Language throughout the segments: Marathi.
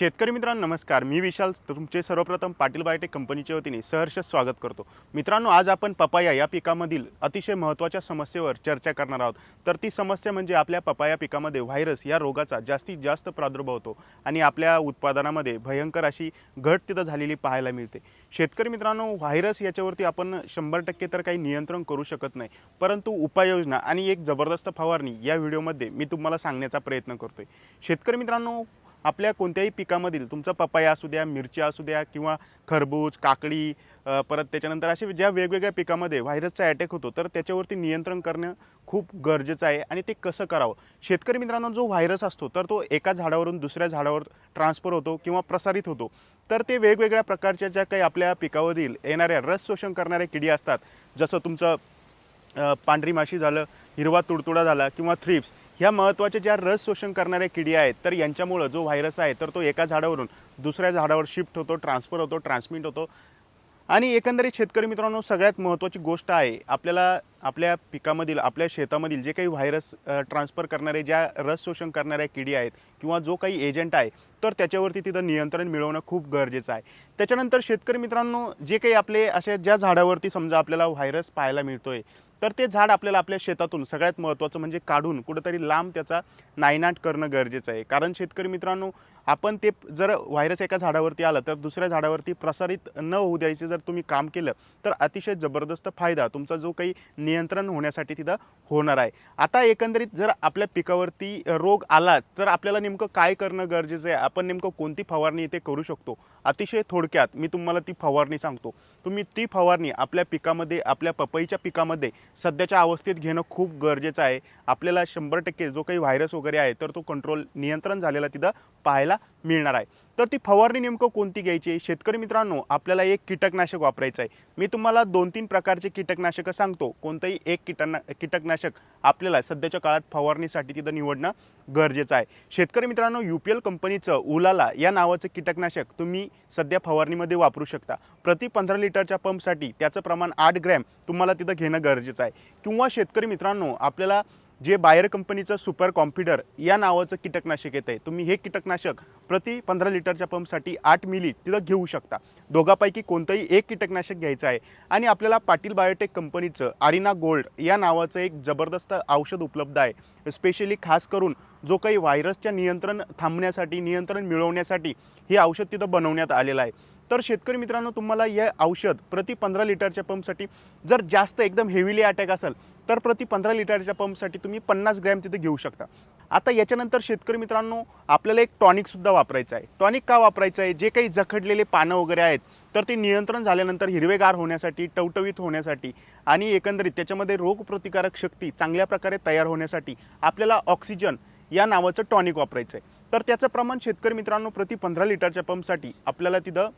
शेतकरी मित्रांनो नमस्कार. मी विशाल तुमचे सर्वप्रथम पाटील बायोटेक कंपनीच्या वतीने सहर्ष स्वागत करतो. मित्रांनो आज आपण पपाया या पिकामधील अतिशय महत्त्वाच्या समस्येवर चर्चा करणार आहोत. तर ती समस्या म्हणजे आपल्या पपाया पिकामध्ये व्हायरस या रोगाचा जास्तीत जास्त प्रादुर्भाव होतो आणि आपल्या उत्पादनामध्ये भयंकर अशी घट तिथं झालेली पाहायला मिळते. शेतकरी मित्रांनो व्हायरस याच्यावरती आपण शंभर टक्के तर काही नियंत्रण करू शकत नाही. परंतु उपाययोजना आणि एक जबरदस्त फवारणी या व्हिडिओमध्ये मी तुम्हाला सांगण्याचा प्रयत्न करतोय. शेतकरी मित्रांनो आपल्या कोणत्याही पिकामधील तुमचा पपाया असू द्या मिरची असू द्या किंवा खरबूज काकडी परत त्याच्यानंतर असे ज्या वेगवेगळ्या पिकामध्ये व्हायरसचा अटॅक होतो तर त्याच्यावरती नियंत्रण करणं खूप गरजेचं आहे आणि ते कसं करावं? शेतकरी मित्रांनो जो व्हायरस असतो तर तो एका झाडावरून दुसऱ्या झाडावर ट्रान्सफर होतो किंवा प्रसारित होतो. तर ते वेगवेगळ्या प्रकारच्या ज्या काही आपल्या पिकावरील येणाऱ्या रस शोषण करणाऱ्या किडी असतात जसं तुमचं पांढरी माशी झालं हिरवा तुडतुडा झाला किंवा थ्रिप्स ह्या महत्त्वाच्या ज्या रस शोषण करणाऱ्या किडी आहेत तर यांच्यामुळं जो व्हायरस आहे तर तो एका झाडावरून दुसऱ्या झाडावर शिफ्ट होतो ट्रान्सफर होतो ट्रान्समिट होतो. आणि एकंदरीत शेतकरी मित्रांनो सगळ्यात महत्त्वाची गोष्ट आहे आपल्याला आपल्या पिकामधील आपल्या शेतामधील जे काही व्हायरस ट्रान्सफर करणारे ज्या रस शोषण करणाऱ्या किडी आहेत किंवा जो काही एजंट आहे तर त्याच्यावरती तिथं नियंत्रण मिळवणं खूप गरजेचं आहे. त्याच्यानंतर शेतकरी मित्रांनो जे काही आपले असे ज्या झाडावरती समजा आपल्याला व्हायरस पाहायला मिळतोय तर ते झाड आपल्याला आपल्या शेतातून सगळ्यात महत्त्वाचं म्हणजे काढून कुठंतरी लांब त्याचा नायनाट करणं गरजेचं आहे. कारण शेतकरी मित्रांनो आपण ते जर व्हायरस एका झाडावरती आलं तर दुसऱ्या झाडावरती प्रसारित न होऊ द्यायचे जर तुम्ही काम केलं तर अतिशय जबरदस्त फायदा. तुमचा जो काही नियंत्रण होण्यासाठी तिथं होणार आहे. आता एकंदरीत जर आपल्या पिकावरती रोग आला तर आपल्याला नेमकं काय करणं गरजेचं आहे? आपण नेमकं कोणती फवारणी इथे करू शकतो? अतिशय थोडक्यात मी तुम्हाला ती फवारणी सांगतो. तुम्ही ती फवारणी आपल्या पिकामध्ये आपल्या पपईच्या पिकामध्ये सध्याच्या अवस्थेत घेणं खूप गरजेचं आहे. आपल्याला शंभर टक्के जो काही व्हायरस वगैरे आहे तर तो कंट्रोल नियंत्रण झालेला तिथं पाहायला मिळणार आहे. तर ती फवारणी नेमकं कोणती घ्यायची? शेतकरी मित्रांनो आपल्याला एक कीटकनाशक वापरायचं आहे. मी तुम्हाला दोन तीन प्रकारचे कीटकनाशकं सांगतो. कोणतंही एक कीटना कीटकनाशक आपल्याला सध्याच्या काळात फवारणीसाठी तिथं निवडणं गरजेचं आहे. शेतकरी मित्रांनो यू पी एल कंपनीचं उलाला या नावाचं कीटकनाशक तुम्ही सध्या फवारणीमध्ये वापरू शकता. प्रति पंधरा लिटरच्या पंपसाठी त्याचं प्रमाण आठ ग्रॅम तुम्हाला तिथं घेणं गरजेचं आहे. किंवा शेतकरी मित्रांनो आपल्याला जे बायर कंपनीचं सुपर कॉम्प्युटर या नावाचं कीटकनाशक येतं आहे तुम्ही हे कीटकनाशक प्रति पंधरा लिटरच्या पंपसाठी आठ मिली तिथं घेऊ शकता. दोघापैकी कोणतंही एक कीटकनाशक घ्यायचं आहे. आणि आपल्याला पाटील बायोटेक कंपनीचं आरिना गोल्ड या नावाचं एक जबरदस्त औषध उपलब्ध आहे. स्पेशली खास करून जो काही व्हायरसच्या नियंत्रण थांबण्यासाठी नियंत्रण मिळवण्यासाठी हे औषध तिथं बनवण्यात आलेलं आहे. तर शेतकरी मित्रांनो तुम्हाला हे औषध प्रति पंधरा लिटरच्या पंपसाठी जर जास्त एकदम हेवीली अटॅक असेल तर प्रति पंधरा लिटरच्या पंपसाठी तुम्ही पन्नास ग्रॅम तिथे घेऊ शकता. आता याच्यानंतर शेतकरी मित्रांनो आपल्याला एक टॉनिकसुद्धा वापरायचं आहे. टॉनिक का वापरायचं आहे? जे काही जखडलेले पानं वगैरे आहेत तर ते नियंत्रण झाल्यानंतर हिरवेगार होण्यासाठी टवटवीत होण्यासाठी आणि एकंदरीत त्याच्यामध्ये रोगप्रतिकारक शक्ती चांगल्या प्रकारे तयार होण्यासाठी आपल्याला ऑक्सिजन या नावाचं टॉनिक वापरायचं आहे. तर त्याचं प्रमाण शेतकरी मित्रांनो प्रति पंधरा लिटरच्या पंपसाठी आपल्याला तिथं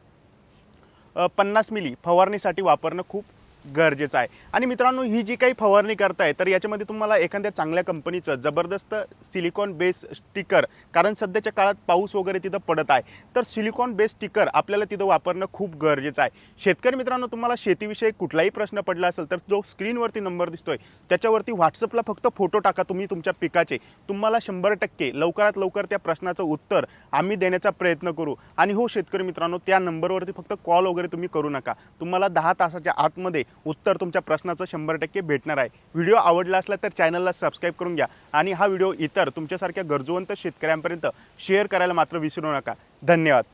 पन्नास मिली फवारणीसाठी वापरणं खूप गरजेचं आहे. आणि मित्रांनो ही जी काही फवारणी करताय तर याच्यामध्ये तुम्हाला एखाद्या चांगल्या कंपनीचं जबरदस्त सिलिकॉन बेस स्टिकर कारण सध्याच्या काळात पाऊस वगैरे तिथं पडत आहे तर सिलिकॉन बेस स्टिकर आपल्याला तिथं वापरणं खूप गरजेचं आहे. शेतकरी मित्रांनो तुम्हाला शेतीविषयी कुठलाही प्रश्न पडला असेल तर जो स्क्रीनवरती नंबर दिसतोय त्याच्यावरती व्हॉट्सअपला फक्त फोटो टाका तुम्ही तुमच्या पिकाचे. तुम्हाला शंभर टक्के लवकरात लवकर त्या प्रश्नाचं उत्तर आम्ही देण्याचा प्रयत्न करू. आणि हो शेतकरी मित्रांनो त्या नंबरवरती फक्त कॉल वगैरे तुम्ही करू नका. तुम्हाला दहा तासाच्या आतमध्ये उत्तर तुमच्या प्रश्नाचं शंभर टक्के भेटणार आहे. व्हिडिओ आवडला असला तर चॅनलला सबस्क्राईब करून घ्या आणि हा व्हिडिओ इतर तुमच्यासारख्या गरजवंत शेतकऱ्यांपर्यंत शेअर करायला मात्र विसरू नका. धन्यवाद.